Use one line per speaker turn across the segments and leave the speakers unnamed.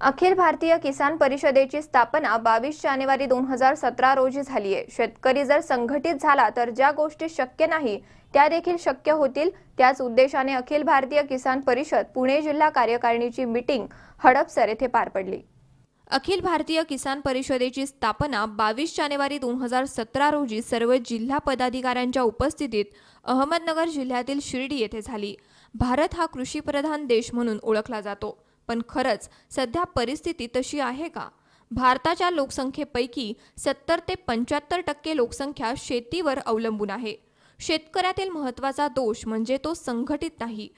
अखिल भारतीय किसान परिषदेची स्थापना बावीस जानेवारी दोन हजार सतरा रोजी झाली आहे. शेतकरी जर संघटित झाला तर ज्या गोष्टी शक्य नाही त्या देखील शक्य होतील. त्याच उद्देशाने अखिल भारतीय किसान परिषद पुणे जिल्हा कार्यकारिणीची मीटिंग हडपसर येथे पार पडली. अखिल भारतीय किसान परिषदेची स्थापना बावीस जानेवारी दोन हजार सतरा रोजी सर्व जिल्हा पदाधिकाऱ्यांच्या उपस्थितीत अहमदनगर जिल्ह्यातील शिर्डी येथे झाली. भारत हा कृषीप्रधान देश म्हणून ओळखला जातो. पण खरंच सध्या परिस्थिती तशी आहे का? भारताच्या लोकसंख्येपैकी सत्तर ते पंच्याहत्तर टक्के लोकसंख्या शेतीवर अवलंबून आहे. शेतकऱ्यातील महत्त्वाचा दोष म्हणजे तो संघटित नाही.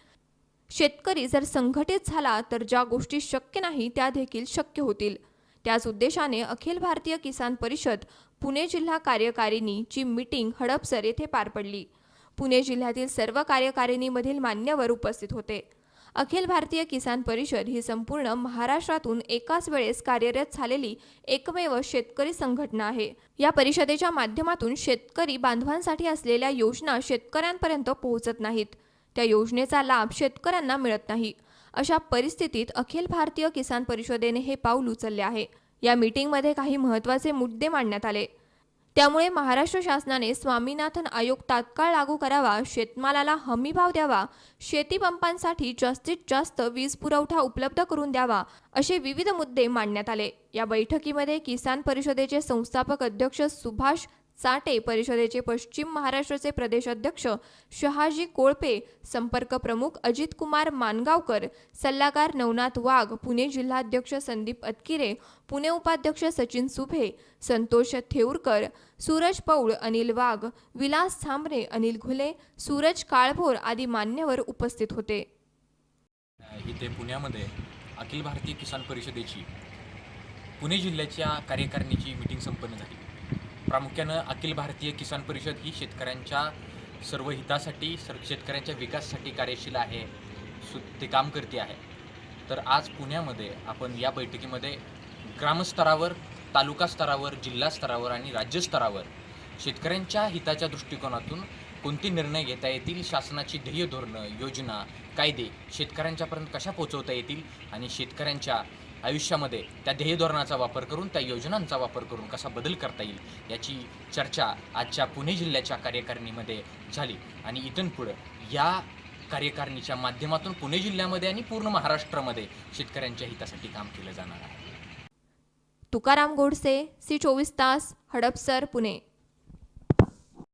शेतकरी जर संघटित झाला तर ज्या गोष्टी शक्य नाही त्या देखील शक्य होतील. त्याच उद्देशाने अखिल भारतीय किसान परिषद पुणे जिल्हा कार्यकारिणीची मीटिंग हडपसर येथे पार पडली. पुणे जिल्ह्यातील सर्व कार्यकारिणीमधील मान्यवर उपस्थित होते. अखिल भारतीय किसान परिषद ही संपूर्ण महाराष्ट्रातून एकाच वेळेस कार्यरत झालेली एकमेव शेतकरी संघटना आहे. या परिषदेच्या माध्यमातून शेतकरी बांधवांसाठी असलेल्या योजना शेतकऱ्यांपर्यंत पोहोचत नाहीत. त्या योजनेचा लाभ शेतकऱ्यांना मिळत नाही. अशा परिस्थितीत अखिल भारतीय किसान परिषदेने हे पाऊल उचलले आहे. या मीटिंगमध्ये काही महत्त्वाचे मुद्दे मांडण्यात आले. त्यामुळे महाराष्ट्र शासनाने स्वामीनाथन आयोग तात्काळ लागू करावा शेतमालाला हमीभाव द्यावा शेती पंपांसाठी जास्तीत जास्त वीज पुरवठा उपलब्ध करून द्यावा असे विविध मुद्दे मांडण्यात आले. या बैठकीमध्ये किसान परिषदेचे संस्थापक अध्यक्ष सुभाष चाटे परिषदेचे पश्चिम महाराष्ट्राचे प्रदेशाध्यक्ष शहाजी कोळपे संपर्क प्रमुख अजित कुमार मानगावकर सल्लागार नवनाथ वाघ पुणे जिल्हाध्यक्ष संदीप अतकिरे पुणे उपाध्यक्ष सचिन सुभे संतोष थेऊरकर सूरज पौळ अनिल वाघ विलास थांबरे अनिल घुले सूरज काळभोर आदी मान्यवर उपस्थित होते.
इथे पुण्यामध्ये अखिल भारतीय किसान परिषदेची पुणे जिल्ह्याच्या कार्यकारिणीची मीटिंग संपन्न झाली. प्रामुख्यानं अखिल भारतीय किसान परिषद ही शेतकऱ्यांच्या सर्व हितासाठी सर शेतकऱ्यांच्या विकासासाठी कार्यशील आहे सु ते काम करते आहे. तर आज पुण्यामध्ये आपण या बैठकीमध्ये ग्रामस्तरावर तालुका स्तरावर जिल्हा स्तरावर आणि राज्य स्तरावर शेतकऱ्यांच्या हिताच्या दृष्टिकोनातून कोणते निर्णय घेता येतील शासनाची ध्येय धोरणं योजना कायदे शेतकऱ्यांच्यापर्यंत कशा पोहोचवता येतील आणि शेतकऱ्यांच्या आयुष्यामध्ये त्या ध्येय धोरणाचा वापर करून त्या योजनांचा वापर करून कसा बदल करता येईल याची चर्चा आजच्या पुणे जिल्ह्याच्या कार्यकारिणीमध्ये झाली. आणि इथून पुढं या कार्यकारिणीच्या माध्यमातून पुणे जिल्ह्यामध्ये आणि पूर्ण महाराष्ट्रामध्ये शेतकऱ्यांच्या हितासाठी काम केलं जाणार आहे.
तुकाराम गोडसे सी चोवीस तास हडपसर पुणे.